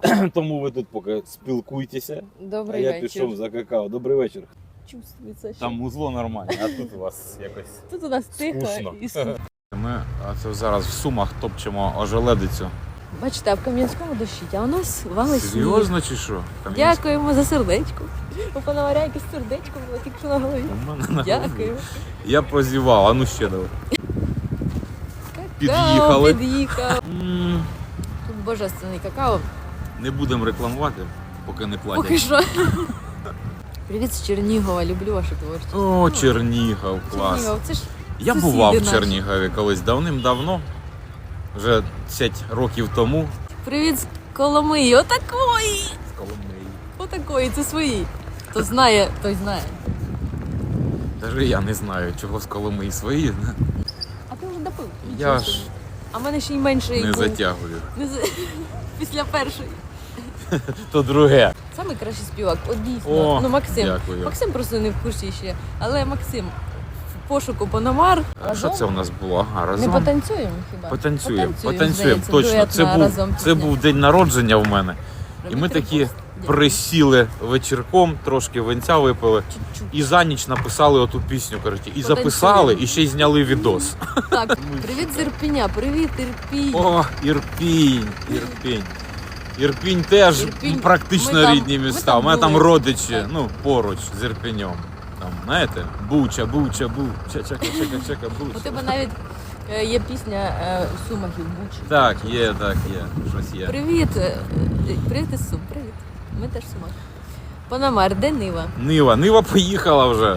Тому ви тут поки спілкуйтеся, а Добрий я вечір. пішов за какао. Добрий вечір. Чувствується, що Там музло нормальне, а тут у вас якось тут у нас тихо скучно. і. Ми це зараз в сумах топчемо ожеледицю. Бачите, а в Кам'янському дощить, а у нас вали сніг. Серйозно чи що? Там Дякуємо за сердечко. У пана Варя якесь сердечко було тільки на голові. У мене на Дякую. Я прозівав, а ну ще давай. Під'їхали. Під'їхав. Тут божественний какао. Не будемо рекламувати, поки не платять. Поки що. Привіт з Чернігова, люблю вашу творчість. О, Чернігов, клас. Чернігов, це ж Я сусіди бував в наші. Чернігові колись давним-давно, вже 10 років тому. привіт з Коломиї. Отакої! З Коломиї. Отакої, це свої. Хто знає, той знає. Даже я не знаю, чого з Коломиї свої. А ти вже допив? Я Нічого ж собі. А в мене ще й менший не був. затягую. Не за- Після першої. То друге. Саме кращий співак, от дійсно. О, ну, Максим. дякую. Максим просто не в курсі ще. Але Максим в пошуку Пономар. А Що це у нас було? Ага, разом? Ми потанцюємо хіба? Потанцюємо, Потанцюємо, потанцюємо, здається, точно. дуетна Це був, разом це пісня. був день народження в мене. І ми такі присіли вечірком, трошки винця випили. І за ніч написали оту пісню, коротше, і записали, і ще й зняли відос. Так, привіт з Ірпіня, привіт, Ірпінь. О, Ірпінь, Ірпінь. Ірпінь теж Ірпінь. практично Ми там- рідні ми міста. там У мене там були. родичі, Так. ну, поруч з Ірпінем. Там, знаєте, буча, буча, буча, чека, чека, чека, У буча. тебе навіть є пісня Сума Сумахів Бучі. Так, є, так, є. Щось є. Привіт, е, е, привіт із Сум, привіт. Ми теж Сумах. Пономар, де Нива? Нива, Нива поїхала вже.